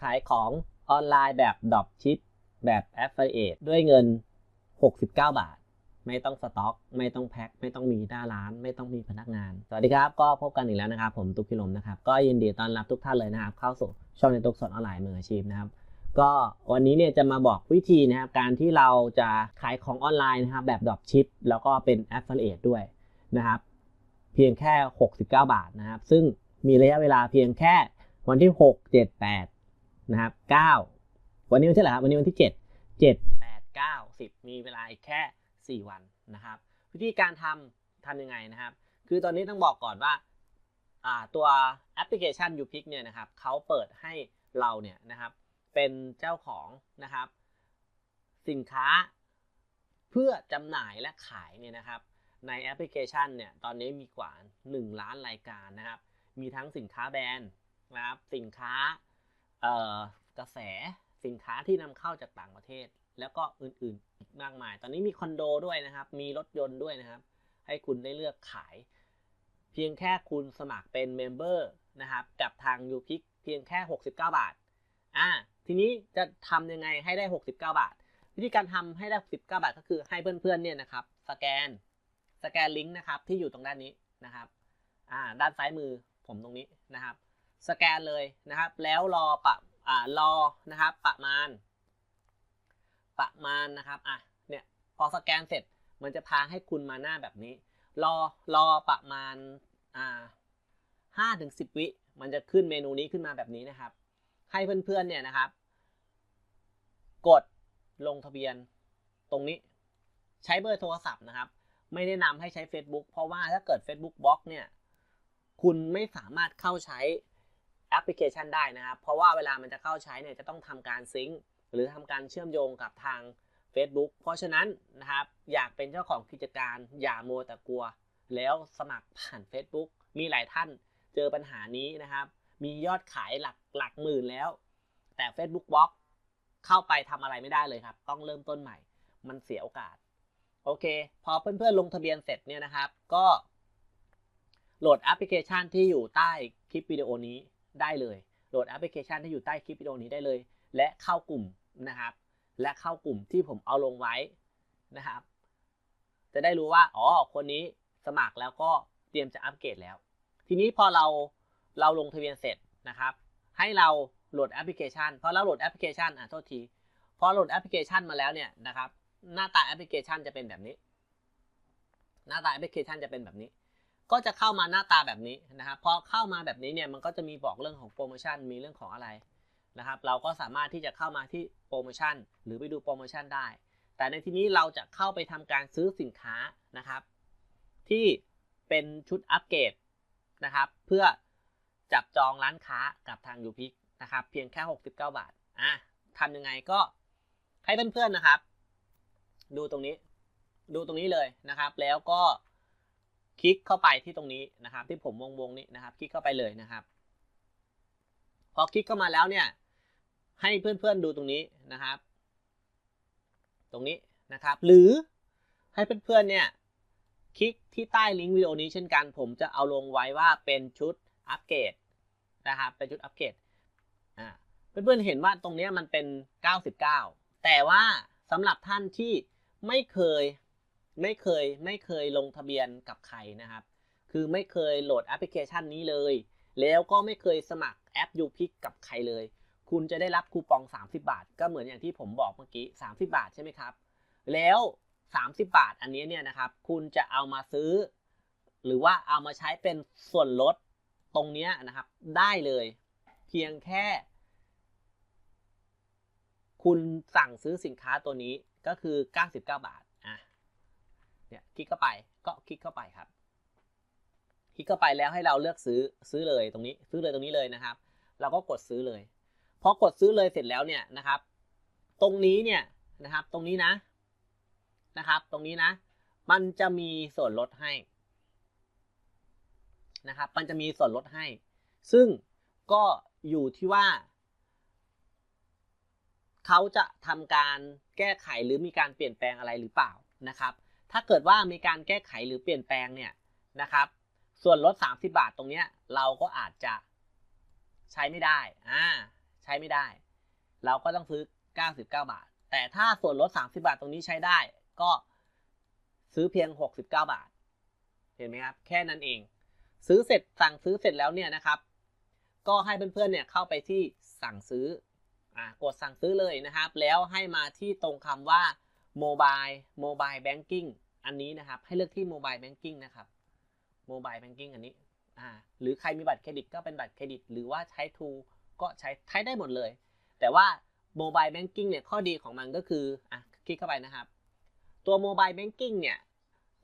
ขายของออนไลน์แบบดรอปชิปแบบ Affiliate ด้วยเงิน 69 บาท ไม่ต้องสต็อก ไม่ต้องแพ็ค ไม่ต้องมีหน้าร้าน ไม่ต้องมีพนักงาน สวัสดีครับ ก็พบกันอีกแล้วนะครับ ผมตุ๊กพิลมนะครับ ก็ยินดีต้อนรับทุกท่านเลยนะครับ เข้าสู่ช่องในตุ๊กสดออนไลน์มืออาชีพนะครับ ก็วันนี้เนี่ยจะมาบอกวิธีนะครับ การที่เราจะขายของออนไลน์นะครับแบบดรอปชิปแล้วก็เป็น Affiliate ด้วยนะครับ เพียงแค่ 69 บาทนะครับ ซึ่งมีระยะเวลาเพียงแค่วันที่ 6 7 8 นะครับ9วันนี้วันที่อะไหรครับวันนี้วันที่7 7 8 9 10มีเวลาอีกแค่4วันนะครับ วิธีการทำทำยังไงนะครับ คือตอนนี้ต้องบอกก่อนว่าตัวแอปพลิเคชัน u p i c เนี่ยนะครับเขาเปิดให้เราเนี่ยนะครับเป็นเจ้าของนะครับ สินค้าเพื่อจำหน่ายและขายเนี่ยนะครับในแอปพลิเคชันเนี่ยตอนนี้มีกว่า 1 ล้านรายการนะครับ มีทั้งสินค้าแบรนด์นะครับสินค้า กระแสสินค้าที่นำเข้าจากต่างประเทศ แล้วก็อื่นๆอีกมากมาย ตอนนี้มีคอนโดด้วยนะครับ มีรถยนต์ด้วยนะครับ ให้คุณได้เลือกขาย เพียงแค่คุณสมัครเป็นเมมเบอร์นะครับ กับทาง u p i c เพียงแค่ 69 บาทอ่าทีนี้จะทำยังไงให้ได้ 69 บาท วิธีการทำให้ได้ 69 บาทก็คือให้เพื่อนๆเนี่ยนะครับ สแกน สแกนลิงก์นะครับที่อยู่ตรงด้านนี้นะครับอ่าด้านซ้ายมือผมตรงนี้นะครับ สแกนเลยนะครับ แล้วรอปะอ่ารอนะครับประมาณ ประมาณนะครับอะเนี่ยพอสแกนเสร็จมันจะพาให้คุณมาหน้าแบบนี้ รอรอประมาณอ่าห้าถึงสิบวิมันจะขึ้นเมนูนี้ขึ้นมาแบบนี้นะครับ ให้เพื่อนๆเนี่ยนะครับ กดลงทะเบียนตรงนี้ใช้เบอร์โทรศัพท์นะครับ ไม่แนะนำให้ใช้ Facebook เพราะว่าถ้าเกิด Facebook บล็อกเนี่ย คุณไม่สามารถเข้าใช้ แอปพลิเคชันได้นะครับ เพราะว่าเวลามันจะเข้าใช้เนี่ยจะต้องทำการซิงค์หรือทำการเชื่อมโยงกับทาง Facebook เพราะฉะนั้นนะครับอยากเป็นเจ้าของกิจการอย่าโมวแต่กลัว แล้วสมัครผ่าน Facebook มีหลายท่านเจอปัญหานี้นะครับ มียอดขายหลักหลักหมื่นแล้ว แต่ Facebook บล็อกเข้าไปทำอะไรไม่ได้เลยครับ ต้องเริ่มต้นใหม่ มันเสียโอกาส โอเค พอเพื่อนๆลงทะเบียนเสร็จเนี่ยนะครับ ก็โหลดแอปพลิเคชันที่อยู่ใต้คลิปวิดีโอนี้ ได้เลย โหลดแอปพลิเคชันที่อยู่ใต้คลิปวิดีโอนี้ได้เลย และเข้ากลุ่มนะครับ และเข้ากลุ่มที่ผมเอาลงไว้นะครับ จะได้รู้ว่า อ๋อ คนนี้สมัครแล้วก็เตรียมจะอัปเกรดแล้ว ทีนี้พอเราเราลงทะเบียนเสร็จนะครับ ให้เราโหลดแอปพลิเคชันพอเราโหลดแอปพลิเคชันอะโทษทีพอโหลดแอปพลิเคชันมาแล้วเนี่ยนะครับ หน้าตาแอปพลิเคชันจะเป็นแบบนี้ หน้าตาแอปพลิเคชันจะเป็นแบบนี้ ก็จะเข้ามาหน้าตาแบบนี้นะครับพอเข้ามาแบบนี้เนี่ยมันก็จะมีบอกเรื่องของโปรโมชั่นมีเรื่องของอะไรนะครับ เราก็สามารถที่จะเข้ามาที่โปรโมชั่น หรือไปดูโปรโมชั่นได้ แต่ในที่นี้เราจะเข้าไปทำการซื้อสินค้านะครับ ที่เป็นชุดอัปเกรดนะครับ เพื่อจับจองร้านค้ากับทางยูพิกนะครับ เพียงแค่ 69 บาทอะทำยังไงก็ให้เพื่อนๆนะครับ ดูตรงนี้ ดูตรงนี้เลยนะครับ แล้วก็ คลิกเข้าไปที่ตรงนี้นะครับ ที่ผมวงวงนี้นะครับ คลิกเข้าไปเลยนะครับ พอคลิกเข้ามาแล้วเนี่ย ให้เพื่อนๆดูตรงนี้นะครับ ตรงนี้นะครับ หรือให้เพื่อนๆเนี่ยคลิกที่ใต้ลิงก์วิดีโอนี้เช่นกัน ผมจะเอาลงไว้ว่าเป็นชุดอัปเกรดนะครับเป็นชุดอัปเกรดอ่าเพื่อนๆเห็นว่าตรงนี้มันเป็น 99 แต่ว่าสำหรับท่านที่ไม่เคย ไม่เคยไม่เคยลงทะเบียนกับใครนะครับ คือไม่เคยโหลดแอปพลิเคชันนี้เลย แล้วก็ไม่เคยสมัครแอป u p i c กับใครเลย คุณจะได้รับคูปอง 30 บาท ก็เหมือนอย่างที่ผมบอกเมื่อกี้ 30 บาทใช่ไหมครับ แล้ว 30 บาทอันนี้เนี่ยนะครับ คุณจะเอามาซื้อ หรือว่าเอามาใช้เป็นส่วนลดตรงนี้นะครับ ได้เลย เพียงแค่ คุณสั่งซื้อสินค้าตัวนี้ก็คือ 99 บาท เนี่ยคลิกเข้าไปก็คลิกเข้าไปครับ คลิกเข้าไปแล้วให้เราเลือกซื้อซื้อเลยตรงนี้ ซื้อเลยตรงนี้เลยนะครับ เราก็กดซื้อเลยพอกดซื้อเลยเสร็จแล้วเนี่ยนะครับ ตรงนี้เนี่ยนะครับ ตรงนี้นะนะครับ ตรงนี้นะ มันจะมีส่วนลดให้นะครับ มันจะมีส่วนลดให้ ซึ่งก็อยู่ที่ว่า เขาจะทำการแก้ไขหรือมีการเปลี่ยนแปลงอะไรหรือเปล่านะครับ ถ้าเกิดว่ามีการแก้ไขหรือเปลี่ยนแปลงเนี่ยนะครับ ส่วนลด 30 บาทตรงเนี้ยเราก็อาจจะใช้ไม่ได้อ่าใช้ไม่ได้ เราก็ต้องซื้อ 99 บาท แต่ถ้าส่วนลด 30 บาทตรงนี้ใช้ได้ ก็ซื้อเพียง 69 บาท เห็นไหมครับ แค่นั้นเอง ซื้อเสร็จสั่งซื้อเสร็จแล้วเนี่ยนะครับ ก็ให้เพื่อนๆเนี่ยเข้าไปที่สั่งซื้ออ่ากดสั่งซื้อเลยนะครับ แล้วให้มาที่ตรงคำว่า mobile mobile banking อันนี้นะครับ ให้เลือกที่ mobile banking นะครับ mobile banking อันนี้อ่าหรือใครมีบัตรเครดิตก็เป็นบัตรเครดิต หรือว่าใช้ทูก็ใช้ใช้ได้หมดเลย แต่ว่า mobile banking เนี่ยข้อดีของมันก็คืออะคลิกเข้าไปนะครับ ตัว mobile banking เนี่ย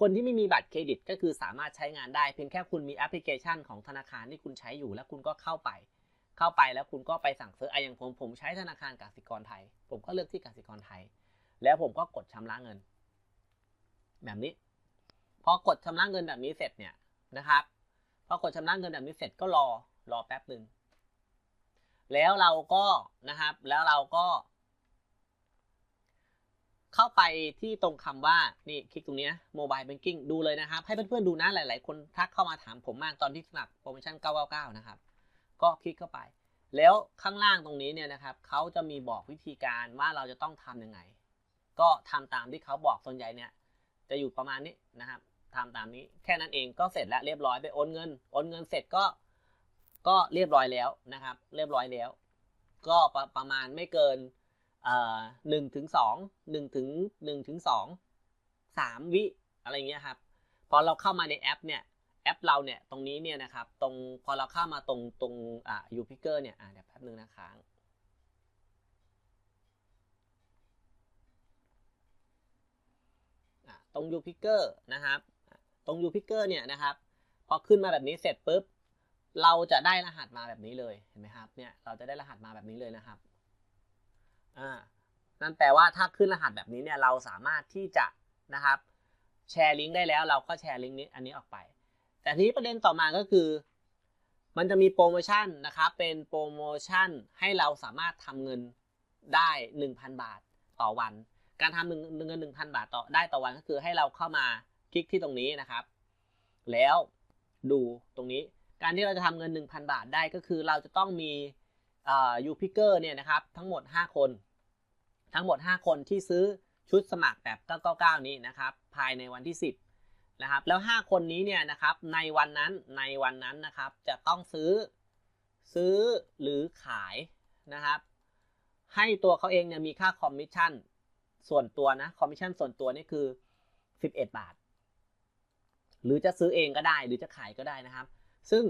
คนที่ไม่มีบัตรเครดิตก็คือสามารถใช้งานได้ เพียงแค่คุณมีแอปพลิเคชันของธนาคารที่คุณใช้อยู่ แล้วคุณก็เข้าไป เข้าไปแล้วคุณก็ไปสั่งซื้ออะอย่างผมผมใช้ธนาคารกสิกรไทย ผมก็เลือกที่กสิกรไทย แล้วผมก็กดชำระเงิน แบบนี้ พอกดชำระเงินแบบนี้เสร็จเนี่ยนะครับพอกดชำระเงินแบบนี้เสร็จก็รอรอแป๊บหนึ่งแล้วเราก็นะครับ แล้วเราก็ เข้าไปที่ตรงคำว่านี่คลิกตรงนี้โมบายแบงกิ้งดูเลยนะครับ ให้เพื่อนๆดูนะหลาย ๆ คนทักเข้ามาถามผมมากตอนที่สมัครโปรโมชั่น 999 นะครับ ก็คลิกเข้าไป แล้วข้างล่างตรงนี้เนี่ยนะครับเขาจะมีบอกวิธีการว่าเราจะต้องทำยังไง ก็ทำตามที่เขาบอกส่วนใหญ่เนี่ยจะอยู่ประมาณนี้นะครับทำตามนี้แค่นั้นเองก็เสร็จแล้วเรียบร้อยไปโอนเงินโอนเงินเสร็จก็ก็เรียบร้อยแล้วนะครับ เรียบร้อยแล้ว ก็ประประมาณไม่เกินหนึ่งถึงสองหนึ่งถึงหนึ่งถึงสองสามวิอะไรเงี้ยครับพอเราเข้ามาในแอปเนี่ยแอปเราเนี่ยตรงนี้เนี่ยนะครับตรงพอเราเข้ามาตรงตรงอ่ายูพิเกอร์เนี่ยอ่าเดี๋ยวแป๊บนึงนะค้าง อะ ตรงยูพิกเกอร์นะครับ ตรงยูพิกเกอร์เนี่ยนะครับพอขึ้นมาแบบนี้เสร็จปุ๊บเราจะได้รหัสมาแบบนี้เลยเห็นไหมครับเนี่ยเราจะได้รหัสมาแบบนี้เลยนะครับอ่านั่นแปลว่าถ้าขึ้นรหัสแบบนี้เนี่ยเราสามารถที่จะนะครับแชร์ลิงก์ได้แล้วเราก็แชร์ลิงก์นี้อันนี้ออกไป แต่ทีนี้ประเด็นต่อมาก็คือ มันจะมีโปรโมชั่นนะครับเป็นโปรโมชั่นให้เราสามารถทำเงินได้ 1,000 บาทต่อวัน การทำเงินเงินหนึ่งพันบาทต่อได้ต่อวันก็คือให้เราเข้ามาคลิกที่ตรงนี้นะครับ แล้วดูตรงนี้การที่เราจะทำเงิน 1,000 บาทได้ก็คือเราจะต้องมียูพิเกอร์เนี่ยนะครับทั้งหมด 5 คน ทั้งหมด 5 คนที่ซื้อชุดสมัครแบบ 999 นี้นะครับ ภายในวันที่ 10 นะครับ แล้ว 5 คนนี้เนี่ยนะครับในวันนั้นในวันนั้นนะครับจะต้องซื้อซื้อหรือขายนะครับ ให้ตัวเขาเองเนี่ยมีค่าคอมมิชชั่น ส่วนตัวนะคอมมิชชั่นส่วนตัวนี่คือ11 บาท หรือจะซื้อเองก็ได้หรือจะขายก็ได้นะครับ ซึ่ง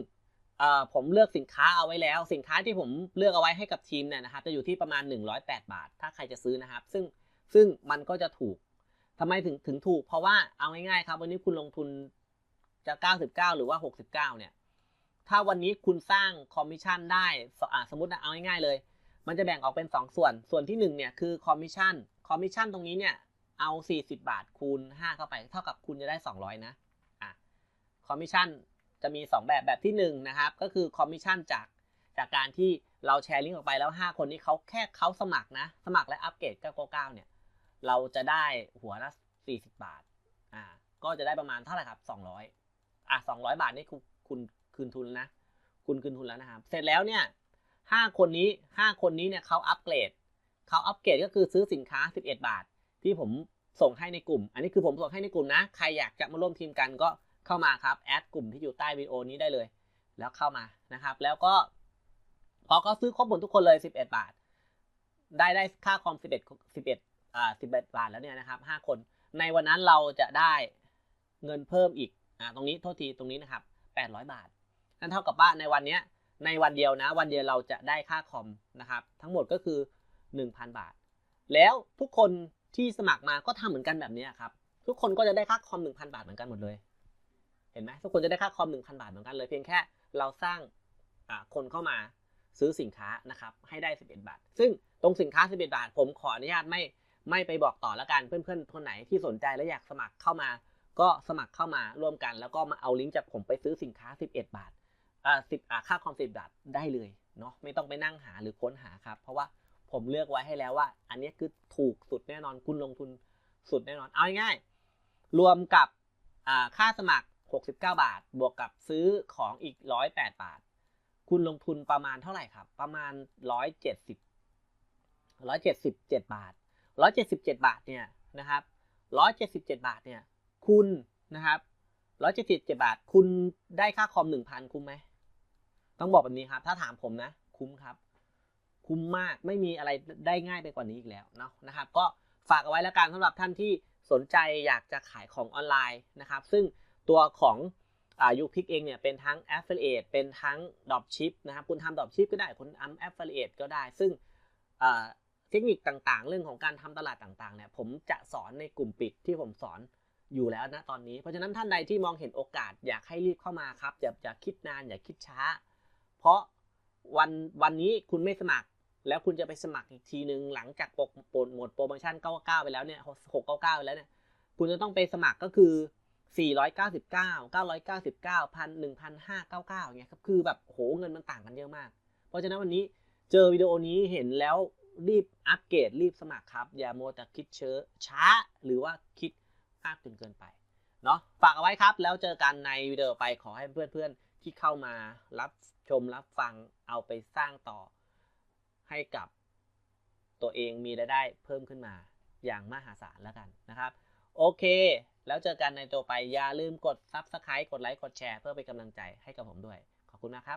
ผมเลือกสินค้าเอาไว้แล้วสินค้าที่ผมเลือกเอาไว้ให้กับทีมเนี่ยนะครับ จะอยู่ที่ประมาณ 108 บาท ถ้าใครจะซื้อนะครับ ซึ่งซึ่งมันก็จะถูกทำไมถึงถึงถูก เพราะว่าเอาง่ายๆครับ วันนี้คุณลงทุนจะ 99 หรือว่า 69 เนี่ย ถ้าวันนี้คุณสร้างคอมมิชชั่นได้สมมตินะเอาง่ายๆเลย มันจะแบ่งออกเป็น 2 ส่วนส่วนที่1เนี่ยคือคอมมิชชั่น คอมมิชชั่นตรงนี้เนี่ยเอา 40 บาทคูณ 5 เข้าไป เท่ากับคุณจะได้ 200 นะอะคอมมิชชั่นจะมี 2 แบบแบบที่ 1 นะครับ ก็คือคอมมิชชั่นจากจากการที่เราแชร์ลิงก์ออกไปแล้ว 5 คนนี้เขาแค่เขาสมัครนะ สมัครและอัปเกรด999เนี่ย เราจะได้หัวละ 40 บาทอ่าก็จะได้ประมาณเท่าไหร่ครับ 200อะ200 บาทนี่คุณคุณคืนทุนนะ คุณคืนทุนแล้วนะครับ เสร็จแล้วเนี่ย5คนนี้ 5 คนนี้เนี่ยเขาอัปเกรด เขาอัปเกรดก็คือซื้อสินค้า 11 บาท ที่ผมส่งให้ในกลุ่ม อันนี้คือผมส่งให้ในกลุ่มนะ ใครอยากจะมาร่วมทีมกันก็เข้ามาครับแอดกลุ่มที่อยู่ใต้วิดีโอนี้ได้เลย แล้วเข้ามานะครับ แล้วก็พอเขาซื้อครบหมดทุกคนเลย 11 บาท ได้ได้ค่าคอม 11 11อ่า11 บาทแล้วเนี่ยนะครับ 5 คน ในวันนั้นเราจะได้เงินเพิ่มอีกอ่าตรงนี้โทษทีตรงนี้นะครับ 800 บาท นั่นเท่ากับว่าในวันนี้ในวันเดียวนะ วันเดียวเราจะได้ค่าคอมนะครับ ทั้งหมดก็คือ 1,000 บาท แล้วทุกคนที่สมัครมาก็ทำเหมือนกันแบบนี้ครับ ทุกคนก็จะได้ค่าคอม 1,000 บาทเหมือนกันหมดเลย เห็นไหมทุกคนจะได้ค่าคอม 1,000 บาทเหมือนกันเลยเพียงแค่เราสร้างคนเข้ามาซื้อสินค้านะครับให้ได้ 11 บาท ซึ่งตรงสินค้า 11 บาท ผมขออนุญาตไม่ไม่ไปบอกต่อแล้วกันเพื่อนๆคนไหนที่สนใจและอยากสมัครเข้ามา ก็สมัครเข้ามาร่วมกัน แล้วก็มาเอาลิงก์จากผมไปซื้อสินค้า 11 บาทอ่าสิบค่าคอม10บาทได้เลยเนาะไม่ต้องไปนั่งหาหรือค้นหาครับ เพราะว่า ผมเลือกไว้ให้แล้วว่า อันนี้คือถูกสุดแน่นอนคุณลงทุนสุดแน่นอน เอาง่ายๆรวมกับค่าสมัคร 69 บาท บวกกับซื้อของอีก 108 บาท คุณลงทุนประมาณเท่าไหร่ครับ ประมาณร้อยเจ็ดสิบร้อยเจ็ดสิบเจ็ดบาทร้อยเจ็ดสิบเจ็ดบาทเนี่ยนะครับร้อยเจ็ดสิบเจ็ดบาทเนี่ย คุณนะครับร้อยเจ็ดสิบเจ็ดบาท คุณได้ค่าคอมหนึ่งพันคุ้มไหม ต้องบอกแบบนี้ครับ ถ้าถามผมนะ คุ้มครับ คุ้มมากไม่มีอะไรได้ง่ายไปกว่านี้อีกแล้วเนาะนะครับ ก็ฝากเอาไว้แล้วกันสำหรับท่านที่สนใจอยากจะขายของออนไลน์นะครับ ซึ่งตัวของอายูพิกเองเนี่ยเป็นทั้ง Affiliate เป็นทั้ง Dropship นะครับคุณทำ Dropship ก็ได้คุณทำ Affiliate ก็ได้ ซึ่งเทคนิคต่างๆ เรื่องของการทำตลาดต่างๆเนี่ยผมจะสอนในกลุ่มปิดที่ผมสอนอยู่แล้วนะตอนนี้ เพราะฉะนั้นท่านใดที่มองเห็นโอกาสอยากให้รีบเข้ามาครับอย่าอย่าคิดนานอย่าคิดช้า เพราะวันวันนี้คุณไม่สมัคร แล้วคุณจะไปสมัครอีกทีหนึ่งหลังจากปกปดหมดโปรโมชั่น 99 ไปแล้วเนี่ย 699 ไปแล้วเนี่ย คุณจะต้องไปสมัครก็คือ 499 999 1,000 1,599อย่างเงี้ยครับ คือแบบโหเงินมันต่างกันเยอะมาก เพราะฉะนั้นวันนี้เจอวิดีโอนี้เห็นแล้วรีบอัปเกรดรีบสมัครครับ อย่าโมแต่คิดเช้อช้า หรือว่าคิดมากจนเกินไปเนาะฝากเอาไว้ครับแล้วเจอกันในวิดีโอไปขอให้เพื่อนๆที่เข้ามารับชมรับฟังเอาไปสร้างต่อ ให้กับตัวเองมีรายได้เพิ่มขึ้นมาอย่างมหาศาลแล้วกันนะครับ โอเค แล้วเจอกันในตัวไปอย่าลืมกด Subscribe กดไลค์กดแชร์เพื่อเป็นกำลังใจให้กับผมด้วย ขอบคุณนะครับ